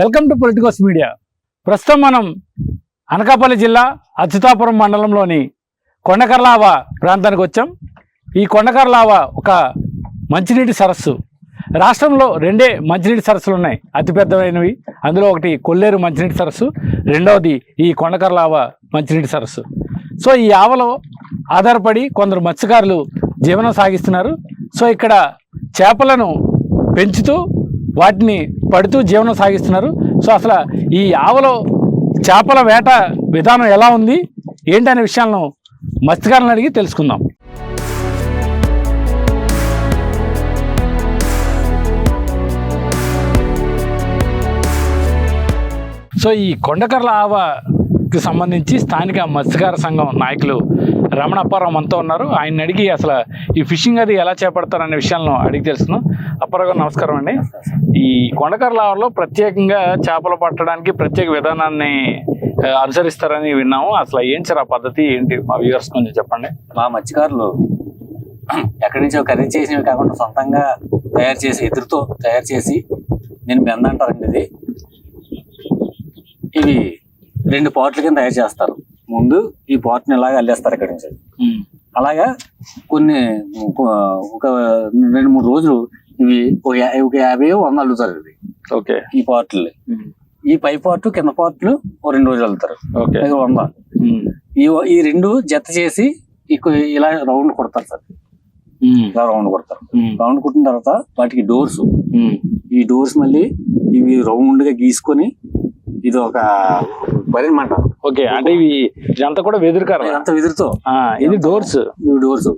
Welcome to Politicos media. ప్రస్తుతం మనం అనకాపల్లి జిల్లా అచ్యుతాపురం మండలంలోని కొండకర్లావ ప్రాంతానికి వచ్చాం. ఈ కొండకర్లావ ఒక మంచినీటి సరస్సు. రాష్ట్రంలో రెండే మంచినీటి సరస్సులు ఉన్నాయి. అతిపెద్దమైనవి అందులో ఒకటి కొల్లేరు మంచినీటి సరస్సు. రెండవది ఈ కొండకర్లావ మంచినీటి సరస్సు. సో ఈ ఆవలో ఆధారపడి కొందరు మత్స్యకారులు జీవనం సాగిస్తున్నారు. సో ఇక్కడ చేపలను పెంచుతూ వాటిని పడుతూ జీవనం సాగిస్తున్నారు. సో అసలు ఈ ఆవలో చేపల వేట విధానం ఎలా ఉంది? ఏంటనే విషయాలను మత్స్యకారులను అడిగి తెలుసుకుందాం. సో ఈ కొండకర్ల ఆవ సంబంధించి స్థానిక మత్స్యకార సంఘం నాయకులు రమణప్పారావు మనతో ఉన్నారు. ఆయన అడిగి అసలు ఈ ఫిషింగ్ అది ఎలా చేపడతారనే విషయాలను అడిగి తెలుసుకున్నాం అప్పారావు గారు నమస్కారం అండి. ఈ కొండకర్ల లావర్లో ప్రత్యేకంగా చేపలు పట్టడానికి ప్రత్యేక విధానాన్ని అనుసరిస్తారని విన్నాము. అసలు ఏంటి సార్ ఆ పద్ధతి? ఏంటి? మా వ్యూవర్స్ కొంచెం చెప్పండి. మా మత్స్యకారులు ఎక్కడి నుంచో ఖరీదు చేసినవి కాకుండా సొంతంగా తయారు చేసి ఎదురుతో తయారు చేసి నేను బెంద అంటారండి ఇది. ఇవి రెండు పార్ట్ల కింద తయారు చేస్తారు. ముందు ఈ పార్ట్ని ఇలాగ అల్లేస్తారు ఇక్కడి నుంచి. అలాగా కొన్ని ఒక రెండు మూడు రోజులు ఇవి ఒక యాభై వంద అల్లుతారు ఇది ఓకే. ఈ పార్ట్లు. ఈ పై పార్ట్ కింద పార్ట్లు ఒక రెండు రోజులు ఇది వంద ఈ ఈ రెండు జత చేసి ఇలా రౌండ్ కొడతారు సార్. ఇలా రౌండ్ కొడతారు. రౌండ్ కుట్టిన తర్వాత వాటికి డోర్స్. ఈ డోర్స్ మళ్ళీ ఇవి రౌండ్గా గీసుకొని ఇది ఒక పరిమాట ఓకే అంటే ఇవి ఇదంతా కూడా వెదురుకారు ఇదంతా విదురుతో. ఇది డోర్స్. ఇవి డోర్స్.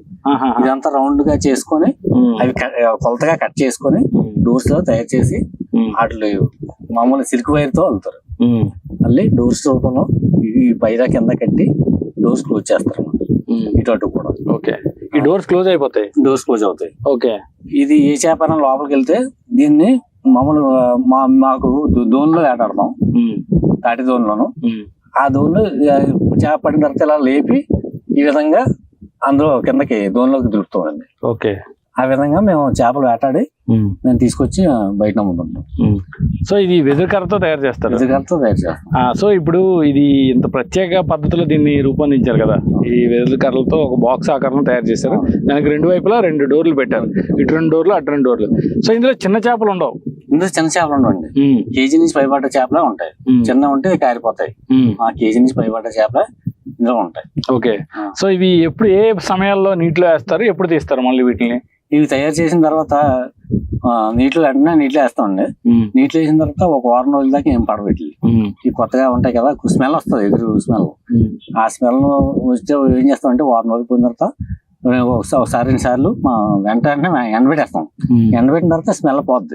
ఇదంతా రౌండ్గా చేసుకొని అవి కొలతగా కట్ చేసుకొని డోర్స్లో తయారు చేసి వాటిలో మామూలు సిల్క్ వైర్తో వెళ్తారు మళ్ళీ డోర్స్ రూపంలో ఇవి పైరా కింద కట్టి డోర్స్ క్లోజ్ చేస్తారు ఇటు అటు కూడా. ఓకే. ఈ డోర్స్ క్లోజ్ అయిపోతాయి? డోర్స్ క్లోజ్ అవుతాయి. ఓకే. ఇది ఏ చేపన లోపలికి వెళ్తే దీన్ని మామూలు మా మాకు దోన్లో వేటాడతాం తాటి దోన్లోను ఆ దోన్లో చేప పడిన తర్వాత ఇలా లేపి ఈ విధంగా అందులో కిందకి దోన్లోకి దిగుతామండి ఓకే. ఆ విధంగా మేము చేపలు వేటాడి మేము తీసుకొచ్చి బయట అమ్ముతుంటాం సో ఇది వెదురుకరతో తయారు చేస్తారు. ఇదిగంతా తయారు చేస్తాం. ఆ, సో ఇప్పుడు ఇది ఇంత ప్రత్యేక పద్ధతిలో దీన్ని రూపొందించారు కదా. ఈ వెదురు కర్రలతో ఒక బాక్స్ ఆకారం తయారు చేశారు. దానికి రెండు వైపులా రెండు డోర్లు పెట్టారు. ఇటు రెండు డోర్లు అటు రెండు డోర్లు. సో ఇందులో చిన్న చేపలు ఉండవు. ఇందులో చిన్న చేపలు ఉండవండి. ఉమ్, కేజీ నుంచి పైబడ్డ చేపలే ఉంటాయి. చిన్న ఉంటే కారిపోతాయి. ఆ కేజీ నుంచి పైబడ్డ చేపలే ఇందులో ఉంటాయి. ఓకే. సో ఇవి ఎప్పుడు ఏ సమయాల్లో నీటిలో వేస్తారు? ఎప్పుడు తీస్తారు మళ్ళీ వీటిని? ఇవి తయారు చేసిన తర్వాత నీటిలో వెంటనే నీటిలో వేస్తామండి. నీటిలో వేసిన తర్వాత ఒక వారం రోజుల దాకా ఏం పడబెట్టి ఈ కొత్తగా ఉంటాయి కదా స్మెల్ వస్తుంది ఎదురు స్మెల్. ఆ స్మెల్ వస్తే ఏం చేస్తామంటే వారం రోజులు పోయిన తర్వాత ఒకసారి ఒకసారి రెండు సార్లు మా వెంట వెంటనే ఎండబెట్టేస్తాం ఎండబెట్టిన తర్వాత స్మెల్ పోద్ది.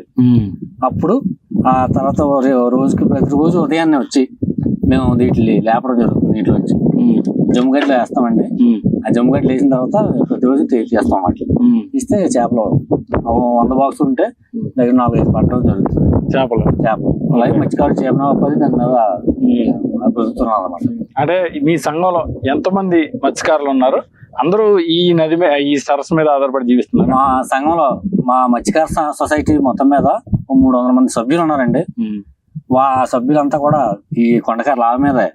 అప్పుడు ఆ తర్వాత రోజుకి ప్రతిరోజు ఉదయాన్నే వచ్చి మేము వీటిని లేపడం జరుగుతుంది నీటిలో వచ్చి జమ్ముగడ్డలు వేస్తామండి. ఆ జమ్ముగడ్డలు వేసిన తర్వాత ప్రతిరోజు తీ- తీస్తాం వాటిని. ఇస్తే చేపలు వంద బాక్స్ ఉంటే దగ్గర నాలుగు ఐదు పట్టడం జరుగుతుంది. చేపలు. చేపలు. అలాగే మత్స్యకారు చేపల పది దాని మీద బ్రతుకుతున్నాం అనమాట అంటే మీ సంఘంలో ఎంతమంది మత్స్యకారులు ఉన్నారు? అందరూ ఈ నది మీద ఈ సరస్సు మీద ఆధారపడి జీవిస్తున్నారు. మా సంఘంలో మా మత్స్యకార సొసైటీ మొత్తం మీద మూడు వందల మంది సభ్యులు ఉన్నారండి. వా ఆ సభ్యులంతా కూడా ఈ కొండకార లాభ మీదే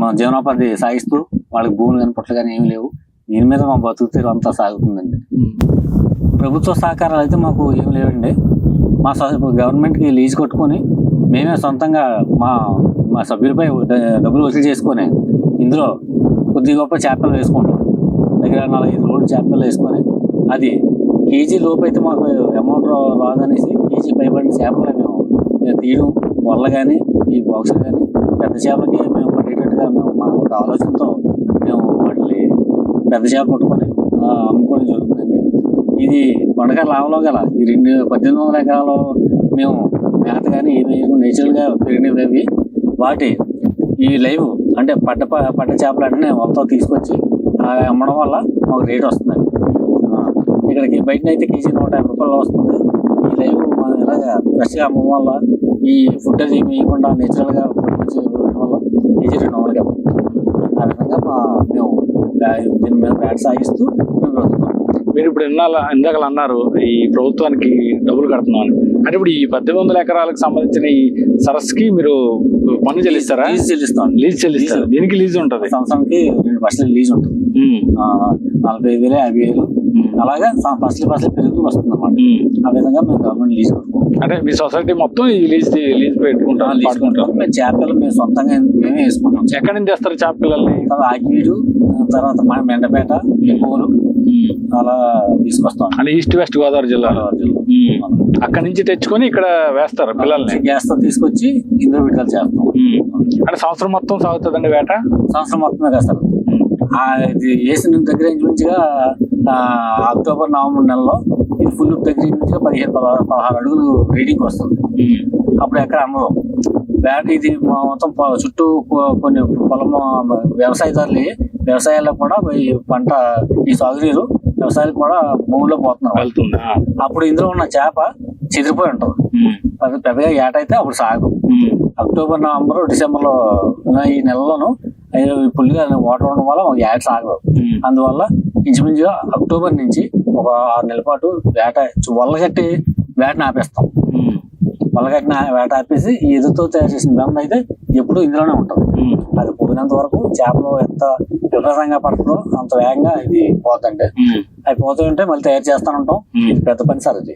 మా జీవనోపాధి సాగిస్తూ వాళ్ళకి భూములు కానీ పుట్టలు కానీ ఏమి లేవు. దీని మీద మా బతుకు తీరు అంతా సాగుతుందండి. ప్రభుత్వ సహకారాలు అయితే మాకు ఏమి లేవండి. మా గవర్నమెంట్కి లీజ్ కొట్టుకొని మేమే సొంతంగా మా మా సభ్యులపై డబ్బులు వసూలు చేసుకొని ఇందులో కొద్ది గొప్ప చేపలు వేసుకుంటాం దగ్గర నాలుగైదు రోజులు చేపలు వేసుకొని అది కేజీ లోపు అయితే మాకు అమౌంట్ రా- రాదనేసి కేజీ పైబడిన చేపలు మేము తీయడం వల్ల కానీ ఈ బాక్స్ కానీ పెద్ద చేపలకి మేము పడేటట్టుగా మేము మా ఒక ఆలోచనతో మేము వాటిని పెద్ద చేప పట్టుకొని అమ్ముకోవడం జరుగుతుందండి. ఇది కొండకార లాభంలో గల ఈ రెండు పద్దెనిమిది వందల ఎకరాలు మేము మేత కానీ ఏమి నేచురల్గా పెరిగినవి అవి. వాటి ఈ లైవ్ అంటే పట్ట ప- చేపలు అంటే వాళ్ళతో తీసుకొచ్చి ఆ, అమ్మడం వల్ల మాకు రేట్ వస్తుంది ఇక్కడికి బయట అయితే కేజీ నూట యాభై రూపాయలు వస్తుంది. ఈ లైవ్ మనం ఇలాగా ఫ్రెష్గా అమ్మడం వల్ల ఈ ఫుడ్ అది ఏమి వేయకుండా నేచురల్గా మంచి వల్ల కేజీ రెండు వందలకి. ఆ విధంగా మా మేము దీని మీద బ్యాట్ సాగిస్తూ మేము మీరు ఇప్పుడు ఇన్నాళ్ళ ఇందాక అన్నారు ఈ ప్రభుత్వానికి డబ్బులు కడుతున్నాం అని అంటే ఇప్పుడు ఈ పద్దెనిమిది వందల ఎకరాలకు సంబంధించిన ఈ సరస్సుకి మీరు పన్ను చెల్లిస్తారా? లీజ్ చెల్లిస్తాం లీజ్ చెల్లిస్తారు. దీనికి లీజ్ ఉంటది. సంవత్సరానికి రెండు పర్సెంట్ లీజ్ ఉంటుంది. నలభై వేలు యాభై వేలు. అలాగా పర్సెంట్ పర్సెంట్ పెరుగుతూ వస్తుంది అన్నమాట ఉమ్. ఆ విధంగా మేము గవర్నమెంట్ లీజ్ అంటే మీ సొసైటీ మొత్తం ఈ లీజ్ లీజ్ పెట్టుకుంటారు లీజ్ పాడుకుంటారు కొనుక్కుంటాం మేము చేపలు మేము సొంతంగా మేమే వేసుకుంటాం. ఎక్కడి నుంచి తెస్తారు చేప పిల్లల్ని తర్వాత ఆకివీడు తర్వాత మన మెండపేట ఉమ్. అలా తీసుకొస్తాం. అంటే ఈస్ట్ వెస్ట్ గోదావరి జిల్లా. అక్కడి నుంచి తెచ్చుకొని ఇక్కడ వేస్తారు పిల్లల్ని. గ్యాస్తో తీసుకొచ్చి ఇందులో విడుదల చేస్తాం. అంటే సంవత్సరం మొత్తం సాగుతుందండి వేట? సంవత్సరం మొత్తమే వేస్తారు ఇది వేసిన దగ్గర ఇంచుమించుగా ఆ, అక్టోబర్ నవంబర్ నెలలో ఇది ఫుల్ దగ్గర ఇంచుమించుగా పదిహేను పదహారు పదహారు అడుగులు రీడింగ్ వస్తుంది. అప్పుడు ఎక్కడ అమ్మదు వేట ఇది మొత్తం చుట్టూ కొన్ని పొలం వ్యవసాయదారులు వ్యవసాయాల్లో కూడా ఈ పంట ఈ సాగునీరు వ్యవసాయాలకు కూడా భూమిలో పోతున్నారు. వెళ్తుందా? అప్పుడు ఇందులో ఉన్న చేప చెదిరిపోయి ఉంటుంది. పెద్దగా ఏట అయితే అప్పుడు సాగు. అక్టోబర్ నవంబర్ డిసెంబర్లో ఈ నెలలోను పుల్లిగా వాటర్ ఉండడం వల్ల ఒక యాడ్ సాగదు ఉమ్. అందువల్ల ఇంచుమించుగా అక్టోబర్ నుంచి ఒక ఆరు నెలల పాటు వేట వల్లగట్టి వేటను ఆపేస్తాం. ఉమ్. వల్లగట్టిన వేట ఆపేసి ఈ ఎదురుతో తయారు చేసిన బెండ అయితే ఎప్పుడు ఇందులోనే ఉంటుంది ఉమ్. అది పోయినంత వరకు చేపలు ఎంత విపరీతంగా పడుతుందో అంత వేగంగా ఇది పోతుంటే ఉమ్. అవి పోతూ ఉంటే మళ్ళీ తయారు చేస్తూ ఉంటాం. ఇది పెద్ద పని సార్ ఇది.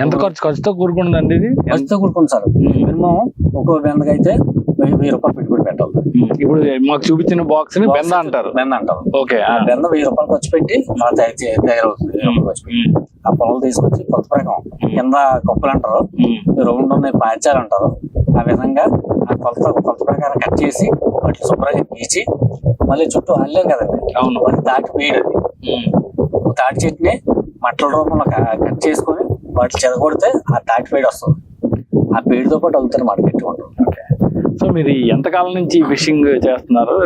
ఎంత ఖర్చు ఖర్చుతో కూరుకుంటుందండి ఇది ఖర్చుతో కూడుకుంది సార్ మినిమం ఒక్కో బెండకైతే వెయ్యి రూపాయలు పెట్టుబడి పెట్టాలి. ఇప్పుడు మాకు చూపించిన బాక్స్ని బెంద అంటారు. బెండ అంటారు. ఓకే ఆ బెండ వెయ్యి రూపాయలు ఖర్చు పెట్టి చే- తయారవుతుంది ఖర్చు పెట్టి. ఆ పొలం తీసుకొచ్చి కొత్త ప్రకం కింద కప్పులు అంటారు. రౌండ్ ఉన్నాయి పాచాలు అంటారు. ఆ విధంగా ఆ కొలత కొలత ప్రకారం కట్ చేసి వాటిని శుభ్రంగా గీచి మళ్ళీ చుట్టూ అల్లేం కదండి. అవును. అది తాటి ఉమ్. ఒక తాటి చెట్టుని మట్టల రూపంలో కట్ చేసుకొని వాటిని చెదగొడితే ఆ తాటి పేడు వస్తుంది. ఆ పేడుతో పాటు మాట పెట్టుకుంటారు ఓకే. సో మీరు ఎంతకాలం నుంచి ఫిషింగ్ చేస్తున్నారు?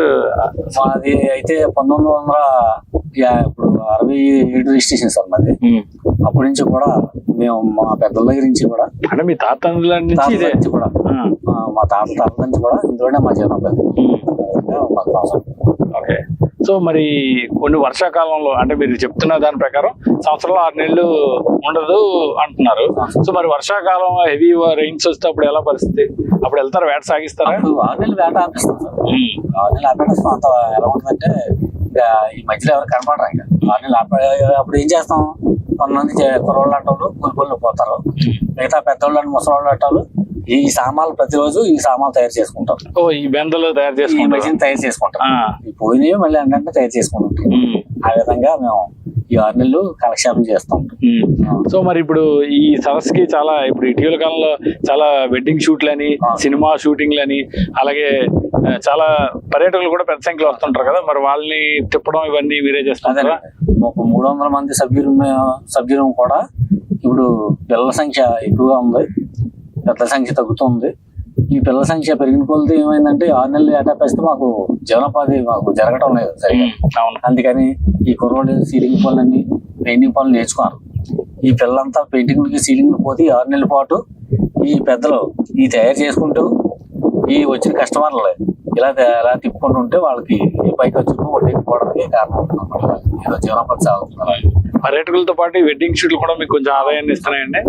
మాది అయితే పంతొమ్మిది వందల ఇప్పుడు అరవై ఏడు రిజిస్ట్రేషన్ సార్ మాది. అప్పటి నుంచి కూడా మేము మా పెద్దల దగ్గర నుంచి కూడా. అంటే మీ తాతండ్రుల నుంచి కూడా. మా తాత తాతల నుంచి కూడా ఇందులోనే మా జీవనం ఓకే. సో మరి కొన్ని వర్షాకాలంలో అంటే మీరు చెప్తున్న దాని ప్రకారం సంవత్సరంలో ఆరు నెలలు ఉండదు అంటున్నారు. సో మరి వర్షాకాలం హెవీ రైన్స్ వస్తే అప్పుడు ఎలా పరిస్థితి? అప్పుడు వెళ్తారా? వేట సాగిస్తారా? ఆరు నెలలు వేట ఆపేస్తాం. ఆరు నెలలు ఆపేస్తాం. అంత ఎలా ఉంటుందంటే ఈ మధ్యలో ఎవరు కనపడరు ఇంకా. ఆరు నెలలు ఆపే అప్పుడు ఏం చేస్తాం? కొంతమంది కుర్రోళ్ళు అంటారు కూలిపోళ్ళు పోతారు. మిగతా పెద్దోళ్ళు అని ముసలోళ్ళు అంటారు ఈ సామాన్లు ప్రతిరోజు ఈ సామాన్లు తయారు చేసుకుంటారు ఓ ఈ బెందలు తయారు ఈ చేసుకుంటారు మెషిన్ తయారు చేసుకుంటారు ఆ. ఈ పోయినవి మళ్ళీ అంటే తయారు చేసుకుంటాం. ఉమ్. ఆ విధంగా మేము ఈ ఆరు నెలలు కాలక్షేపం చేస్తాం. ఉమ్. సో మరి ఇప్పుడు ఈ సరస్సుకి చాలా ఇప్పుడు ఇటీవల కాలంలో చాలా వెడ్డింగ్ షూట్లని ఆ. సినిమా షూటింగ్లని అలాగే ఆ, చాలా పర్యాటకులు కూడా పెద్ద సంఖ్యలో వస్తుంటారు కదా మరి వాళ్ళని తిప్పడం ఇవన్నీ మీరే అదే చేస్తుంటారా ఒక మూడు వందల మంది సభ్యులు సభ్యులు కూడా ఇప్పుడు పిల్లల సంఖ్య ఎక్కువగా ఉంది. పెద్దల సంఖ్య తగ్గుతుంది. ఈ పిల్లల సంఖ్య పెరిగిన కొలది ఏమైందంటే ఆరు నెలలు ఏటాపేస్తే మాకు జీవనోపాధి మాకు జరగటం లేదు సరిగా. అందుకని ఈ కుర్రోళ్ళు సీలింగ్ పనులన్నీ పెయింటింగ్ పనులు నేర్చుకున్నారు. ఈ పిల్లలంతా పెయింటింగ్లకి సీలింగ్ పోతే ఆరు నెలల పాటు ఈ పెద్దలు ఈ తయారు చేసుకుంటూ ఈ వచ్చిన కస్టమర్లు ఇలా ఇలా తిప్పుకుంటూ ఉంటే వాళ్ళకి ఈ పైకి వచ్చి వడ్డీపోవడానికి కారణం ఏదో జీవనోపాధి సాగుతుంది అలా. పర్యాటకులతో పాటు వెడ్డింగ్ షూట్లు కూడా మీకు కొంచెం ఆదాయాన్ని ఇస్తున్నాయండి.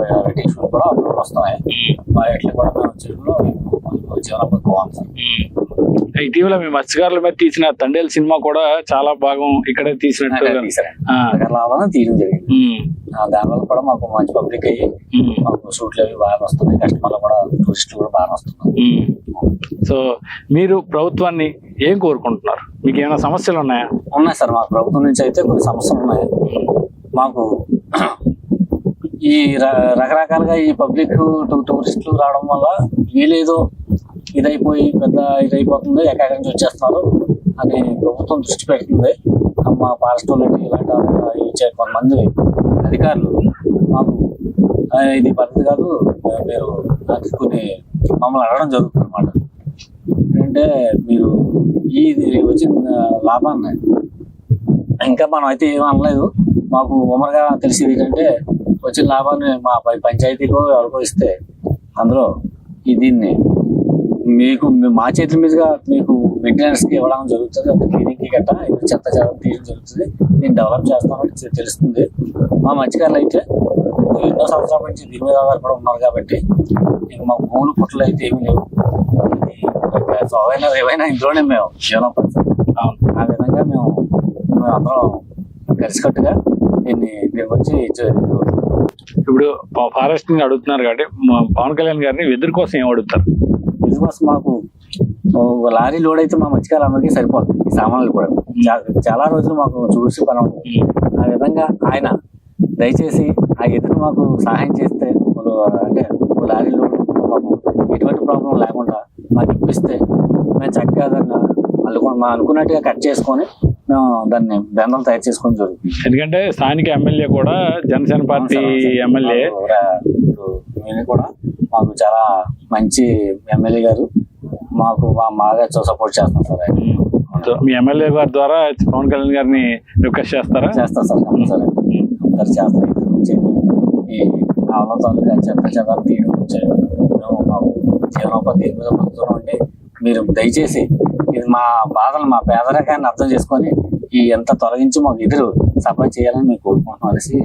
వెరైటీస్ కూడా అప్పుడు వస్తున్నాయి. ఎట్లు కూడా మేము చెరువులో జీవనోపాధి బాగుంది సార్. ఇటీవల మీ మత్స్యకారుల మీద తీసిన తండేల్ సినిమా కూడా చాలా భాగం ఇక్కడే తీసినట్టు తీయడం జరిగింది. దానివల్ల కూడా మాకు మంచి పబ్లిక్ అయ్యి. మాకు షూట్లు అవి బాగా వస్తున్నాయి. కస్టమర్లు కూడా టూరిస్టులు కూడా బాగా వస్తున్నారు. ఉమ్. సో మీరు ప్రభుత్వాన్ని ఏం కోరుకుంటున్నారు? మీకు ఏమైనా సమస్యలు ఉన్నాయా? ఉన్నాయి సార్. మాకు ప్రభుత్వం నుంచి అయితే కొన్ని సమస్యలు ఉన్నాయి. మాకు ఈ రకరకాలుగా ఈ పబ్లిక్ టూ- టూరిస్టులు రావడం వల్ల వీలేదో ఇదైపోయి పెద్ద ఇదైపోతుంది ఎక్కడి నుంచి వచ్చేస్తున్నారు అని ప్రభుత్వం దృష్టి పెడుతుంది. మా ఫారెస్ట్ వాళ్ళకి ఇలాంటి ఇచ్చే కొంతమంది అధికారులు. మాకు ఇది పద్ధతి కాదు మీరు కొన్ని మమ్మల్ని అడగడం జరుగుతుంది అనమాట అంటే మీరు ఈ ఇది వచ్చిన లాభాన్ని ఇంకా మనం అయితే ఏం అనలేదు. మాకు ఉమర్గా తెలిసేది ఏంటంటే వచ్చిన లాభాన్ని మా పై- పంచాయతీకో ఎవరికో ఇస్తే అందులో ఈ దీన్ని మీకు మా చేతుల మీదుగా మీకు మెయింటెనెన్స్కి ఇవ్వడం జరుగుతుంది. అది క్లీనింగ్కి ఇది చెత్త చెత్త తీయడం జరుగుతుంది. నేను డెవలప్ చేస్తామని తెలుస్తుంది. మా మత్స్యకారులు అయితే ఎన్నో సంవత్సరాల నుంచి దీని మీద ఆధారపడి ఉన్నారు కాబట్టి ఇంక మాకు భూములు పుట్టలు అయితే ఏమీ లేవు. ఇది ఏవైనా ఇంట్లోనే మేము జీవనోపాధి ఆ విధంగా మేము మేము అందరం కలిసికట్టుగా దీన్ని దీని గురించి ఇప్పుడు ఫారెస్ట్ని అడుగుతున్నారు కాబట్టి మా పవన్ కళ్యాణ్ గారిని వెదురు కోసం ఏం అడుగుతారు? బిజినెస్ మాకు ఒక లారీ లోడ్ అయితే మా మత్స్యకారులందరికీ సరిపోతుంది ఈ సామాన్లు కూడా. చాలా రోజులు మాకు చూసి పని ఆ విధంగా ఆయన దయచేసి ఆ ఎదురు మాకు సహాయం చేస్తే అంటే ఒక లారీ లోడ్ మాకు ఎటువంటి ప్రాబ్లం లేకుండా మాకు ఇప్పిస్తే మేము చక్కగా దాన్ని మా అనుకున్నట్టుగా కట్ చేసుకొని మేము దాన్ని దండలు తయారు చేసుకొని జరుగుతుంది. ఎందుకంటే స్థానిక ఎమ్మెల్యే కూడా జనసేన పార్టీ ఎమ్మెల్యే. ఈయన కూడా మాకు చాలా మంచి ఎమ్మెల్యే గారు. మాకు మా- బాగా సపోర్ట్ చేస్తాం సార్ మీ ఎమ్మెల్యే గారి ద్వారా పవన్ కళ్యాణ్ గారిని రిక్వెస్ట్ చేస్తారా? చేస్తాం సార్ కంపల్సరీ అందరు చేస్తాం ఇది నుంచి ఈ ఆవుల తాలూకా చెత్త చెత్త తీయడం మేము మాకు జీవనోపాధి మీద మీరు దయచేసి మా బాధలు మా పేదరికాన్ని అర్థం చేసుకొని ఈ ఎంత తొలగించి మాకు ఎదురు సప్లై చేయాలని మేము కోరుకుంటున్నాం అనేసి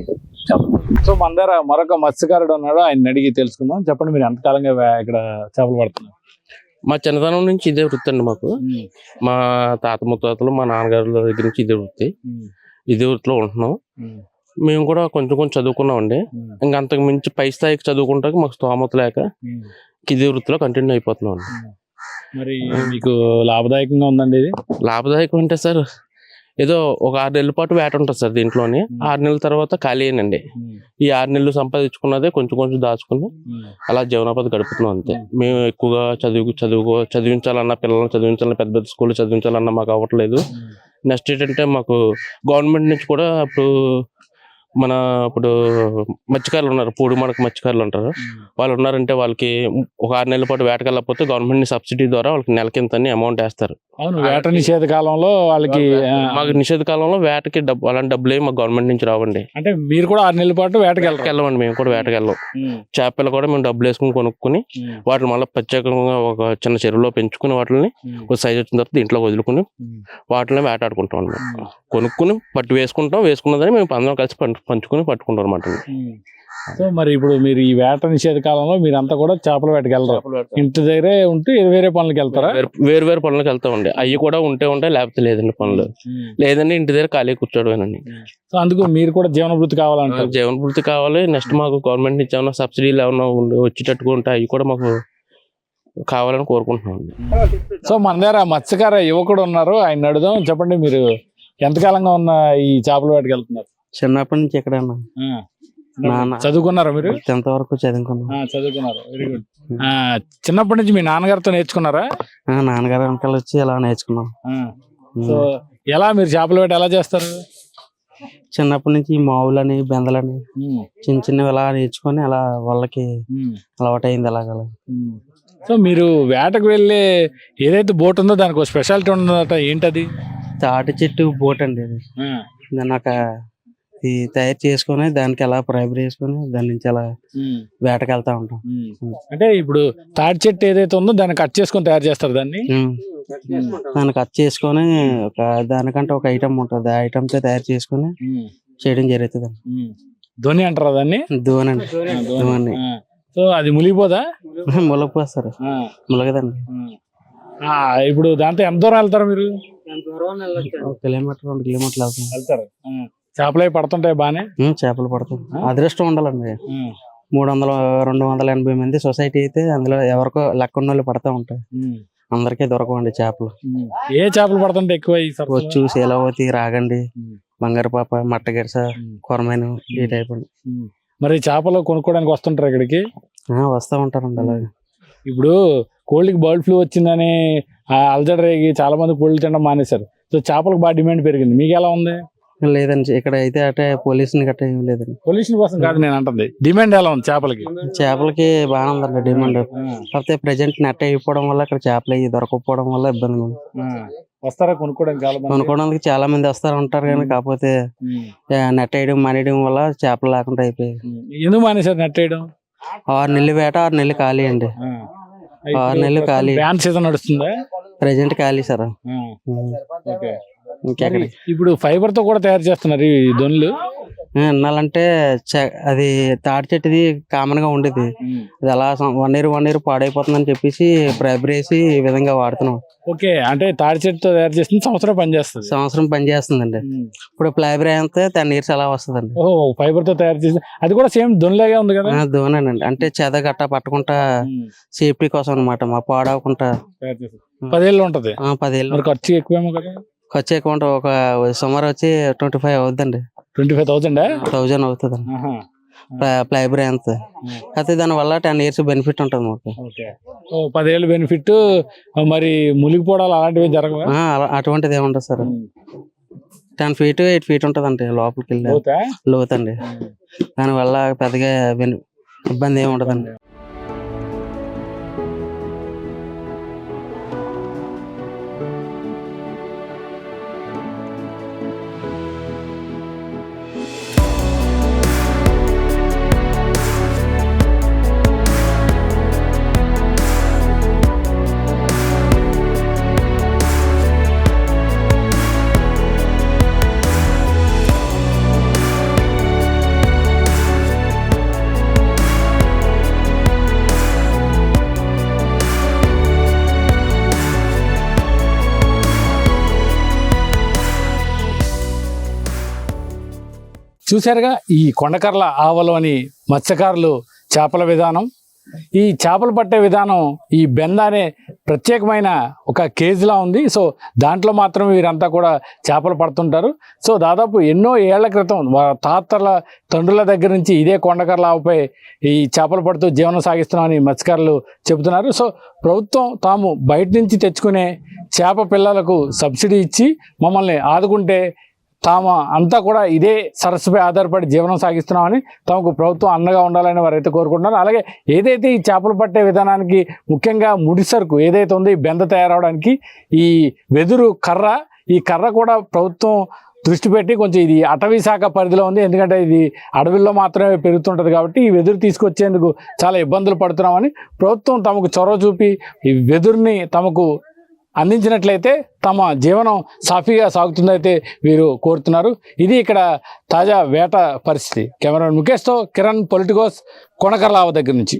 చెప్పండి. సో మన దగ్గర మరొక మత్స్యకారుడు ఉన్నాడు ఆయన అడిగి తెలుసుకుందాం. చెప్పండి మీరు ఎంతకాలంగా ఇక్కడ చేపలు పడుతున్నారు? మా చిన్నతనం నుంచి ఇదే వృత్తి అండి మాకు. మా తాత ముత్తాతలు మా నాన్నగారుల దగ్గర నుంచి ఇదే వృత్తి. ఇదే వృత్తిలో ఉంటున్నాం. మేము కూడా కొంచెం కొంచెం చదువుకున్నాం అండి ఇంకా అంతకు మించి పై స్థాయికి చదువుకుంటాక మాకు స్తోమత లేక ఇదే వృత్తిలో కంటిన్యూ అయిపోతున్నాం అండి. మరి మీకు లాభదాయకంగా ఉందండి ఇది? లాభదాయకం అంటే సార్ ఏదో ఒక ఆరు నెలల పాటు వేట ఉంటుంది సార్ దీంట్లోని. ఆరు నెలల తర్వాత ఖాళీ అయినండి ఈ ఆరు నెలలు సంపాదించుకున్నదే కొంచెం కొంచెం దాచుకుని అలా జీవనోపాధి గడుపుతున్నాం అంతే. మేము. ఎక్కువగా చదువు చదువు చదివించాలన్న పిల్లల్ని చదివించాలన్న పెద్ద పెద్ద స్కూల్ చదివించాలన్న మాకు అవ్వట్లేదు. నెక్స్ట్ ఏంటంటే మాకు గవర్నమెంట్ నుంచి కూడా ఇప్పుడు మన ఇప్పుడు మత్స్యకారులు ఉన్నారు పూడి మనకు మత్స్యకారులు ఉంటారు. వాళ్ళు ఉన్నారంటే వాళ్ళకి ఒక ఆరు నెలల పాటు వేటకెళ్ళకపోతే గవర్నమెంట్ సబ్సిడీ ద్వారా వాళ్ళకి నెలకింత అమౌంట్ వేస్తారు. అవును వేట నిషేధ కాలంలో వాళ్ళకి మాకు నిషేధ కాలంలో వేటకి డబ్బు అలాంటి డబ్బులు ఏమి మాకు గవర్నమెంట్ నుంచి రావండి. అంటే మీరు కూడా ఆరు నెలల పాటు వేటకెళ్ళరు వెళ్ళమండి మేము కూడా వేటకెళ్ళం. చేపలు కూడా మేము డబ్బులు వేసుకుని కొనుక్కుని వాటిని మళ్ళీ ప్రత్యేకంగా ఒక చిన్న చెరువులో పెంచుకుని వాటిని ఒక సైజ్ వచ్చిన తర్వాత దీంట్లో వదులుకుని వాటిని వేటాడుకుంటాం కొనుక్కుని పట్టు వేసుకుంటాం వేసుకున్నదని మేము అందరం కలిసి పంచు- పంచుకుని పట్టుకుంటాం అనమాట సో మరి ఇప్పుడు మీరు ఈ వేట నిషేధ కాలంలో మీరంతా కూడా చేపల వేటకెళ్ళరు ఇంటి దగ్గరే ఉంటూ వేరే పనులకు వెళ్తారా? వేరు వేరు పనులకు వెళ్తామండి అవి కూడా ఉంటే ఉంటాయి లేకపోతే లేదండి పనులు. లేదండి ఇంటి దగ్గర ఖాళీ కూర్చోవడమేనండి సో అందుకు మీరు కూడా జీవనభృతి కావాలంటారు. జీవన వృత్తి కావాలి. నెక్స్ట్ మాకు గవర్నమెంట్ నుంచి ఏమైనా సబ్సిడీలు ఏమైనా ఉండి- వచ్చేటట్టుగా ఉంటాయి అవి కూడా మాకు కావాలని కోరుకుంటున్నాం సో మన దగ్గర మత్స్యకార యువకుడు ఉన్నారు. ఆయన అడుగుదాం. చెప్పండి మీరు ఎంతకాలంగా ఉన్న ఈ చేపల వేటకి వెళ్తున్నారు? చిన్నప్పటి నుంచి ఎక్కడ ఆ. నాన్న- చదువుకున్నారా మీరు? టెన్త్ వరకు చదువుకున్నాం చదువుకున్నారు. వెరీ గుడ్ చిన్నప్పటి నుంచి మీ నాన్నగారితో నేర్చుకున్నారా? నాన్నగారు వెనకాల వచ్చి ఇలా నేర్చుకున్నాం. సో ఎలా మీరు చేపల వేట ఎలా చేస్తారు? చిన్నప్పటి నుంచి మావులని బెందలని చిన్న చిన్నవి ఇలా నేర్చుకొని అలా వాళ్ళకి అలవాటైంది అలాగల సో మీరు వేటకు వెళ్ళే ఏదైతే బోట్ ఉందో దానికి స్పెషాలిటీ ఉందట ఏంటది? తాటి చెట్టు బోట్ అండి ఇది ఆ. ఇది తయారు చేసుకొని దానికి అలా ప్రైబర్ వేసుకొని దాని నుంచి అలా వేటకి వెళ్తా ఉంటాం. అంటే ఇప్పుడు తాటి చెట్టు ఏదైతే ఉందో దాన్ని కట్ చేసుకొని తయారు చేస్తారు దాన్ని. దాన్ని కట్ చేసుకొని ఒక దానికంటే ఒక ఐటమ్ ఉంటుంది. ఆ ఐటమ్తో తయారు చేసుకొని చేయడం జరుగుతుంది ధోని అంటారా దాన్ని? ధోని. ధోని ఆ. సో అది మునిగిపోదా? ములగపోస్తారు. ఆ. ములగదండి. ఆ, ఇప్పుడు దాంతో ఎంత దూరం వెళ్తారు మీరు? ఒక కిలోమీటర్ రెండు కిలోమీటర్లు వెళ్తాం. వెళ్తారు. చేపలు అవి పడుతుంటాయి బానే చేపలు పడతాం ఆ? అదృష్టం ఉండాలండి. మూడు వందల రెండు వందల ఎనభై మంది సొసైటీ అయితే అందులో ఎవరికో లెక్క ఉన్న వాళ్ళు పడతా ఉంటాయి. అందరికీ దొరకవండి చేపలు. ఏ చేపలు పడుతుంటే ఎక్కువ? వచ్చు శీలవతి రాగండి ఉమ్. బంగారు పాప మట్టగిరస. కొరమైన ఈ టైప్. మరి చేపలు కొనుక్కోవడానికి వస్తుంటారు ఇక్కడికి? వస్తా ఉంటారండి అలాగే. ఇప్పుడు కోళ్ళకి బర్డ్ ఫ్లూ వచ్చిందని అలజడి రేగి చాలా మంది కోళ్ళు తినడం మానేశారు. సో చేపలకు బాగా డిమాండ్ పెరిగింది. మీకు ఎలా ఉంది? లేదండి ఇక్కడ అయితే అటే పోలీసుని గట్ట ఏం లేదండి. పొల్యూషన్ కోసం కాదు నేను అంటుంది. డిమాండ్ ఎలా ఉంది చేపలకి? చేపలకి బాగానే ఉందండి డిమాండ్ కాకపోతే ప్రజెంట్ నెట్ అయిపోవడం వల్ల ఇక్కడ చేపలు అవి దొరకకపోవడం వల్ల ఇబ్బంది ఉంది. వస్తారా కొనుక్కోవడానికి చాలా మంది? కొనుక్కోవడానికి చాలా మంది వస్తారు ఉంటారు కానీ కాకపోతే ఉమ్. నెట్ వేయడం మానేయడం వల్ల చేపలు లేకుండా అయిపోయాయి. ఎందుకు మానేశారు నెట్ వేయడం? ఆరు నెలలు వేట ఆరు నెలలు ఖాళీ అండి. ఆరు నెలలు ఖాళీ. బ్యాన్ సీజన్ నడుస్తుందా? ప్రజెంట్ ఖాళీ సార్. ఓకే. ఇంకెక్కడ? ఇప్పుడు ఫైబర్తో కూడా తయారు చేస్తున్నారు ఈ దొన్లు ఎన్నాలంటే అది తాడి చెట్టుది కామన్గా ఉండేది. అది అలా వన్ ఇయర్ వన్ ఇయర్ పాడైపోతుందని చెప్పేసి ప్రైబర్ వేసి ఈ విధంగా వాడుతున్నాం. ఓకే అంటే తాడి చెట్టుతో తయారు చేసిన సంవత్సరం పనిచేస్తుంది. సంవత్సరం పని చేస్తుందండి ఇప్పుడు ప్లైబర్ అయితే టెన్ ఇయర్స్ అలా వస్తుందండి. ఓహో ఫైబర్తో తయారు చేసిన అది కూడా సేమ్ దొన్లాగే ఉంది కదా? దోనండి అంటే చెద గట్ట పట్టకుండా సేఫ్టీ కోసం అన్నమాట మా పాడవకుండా. చేసి. పదేళ్ళు ఉంటది. పదేళ్ళు. ఖర్చు ఎక్కువేమో కదా? ఖర్చు ఉంటుంది. ఒక సుమారు వచ్చి ట్వంటీ ఫైవ్ అవుతుందండి ట్వంటీ ఫైవ్ థౌసండ్ థౌజండ్ అవుతుందండి ప్లైబర్ ఎంత అయితే దాని వల్ల టెన్ ఇయర్స్ బెనిఫిట్ ఉంటుంది మాకు. పదేళ్ళు బెనిఫిట్ మరి మునిగిపోవడాలు అలాంటివి జరగవా? అటువంటిది ఏముంటుంది sir. Ten feet eight feet ఉంటుందండి లోపలికి వెళ్ళి. లోతండి. దాని వల్ల పెద్దగా ఇబ్బంది ఏమి ఉండదండి. చూశారుగా ఈ కొండకర్ల ఆవలోని మత్స్యకారులు చేపల విధానం. ఈ చేపలు పట్టే విధానం ఈ బెంద అనే ప్రత్యేకమైన ఒక కేజీలా ఉంది. సో దాంట్లో మాత్రం వీరంతా కూడా చేపలు పడుతుంటారు. సో దాదాపు ఎన్నో ఏళ్ళ క్రితం తాతల తండ్రుల దగ్గర నుంచి ఇదే కొండకర్ల ఆవుపై ఈ చేపలు పడుతూ జీవనం సాగిస్తున్నామని మత్స్యకారులు చెబుతున్నారు. సో ప్రభుత్వం తాము బయట నుంచి తెచ్చుకునే చేప పిల్లలకు సబ్సిడీ ఇచ్చి మమ్మల్ని ఆదుకుంటే తాము అంతా కూడా ఇదే సరస్సుపై ఆధారపడి జీవనం సాగిస్తున్నామని తమకు ప్రభుత్వం అండగా ఉండాలని వారైతే కోరుకుంటున్నారు. అలాగే ఏదైతే ఈ చేపలు పట్టే విధానానికి ముఖ్యంగా ముడి సరుకు ఏదైతే ఉందో ఈ బెంద తయారవడానికి ఈ వెదురు కర్ర ఈ కర్ర కూడా ప్రభుత్వం దృష్టి పెట్టి కొంచెం ఇది అటవీ శాఖ పరిధిలో ఉంది. ఎందుకంటే ఇది అడవిల్లో మాత్రమే పెరుగుతుంటుంది కాబట్టి ఈ వెదురు తీసుకొచ్చేందుకు చాలా ఇబ్బందులు పడుతున్నామని ప్రభుత్వం తమకు చొరవ చూపి ఈ వెదురుని తమకు అందించినట్లయితే తమ జీవనం సాఫీగా సాగుతుందైతే వీరు కోరుతున్నారు. ఇది ఇక్కడ తాజా వేట పరిస్థితి. కెమెరామెన్ ముఖేష్తో కిరణ్ పొలిటికోస్ కొనకర్లావ దగ్గర నుంచి.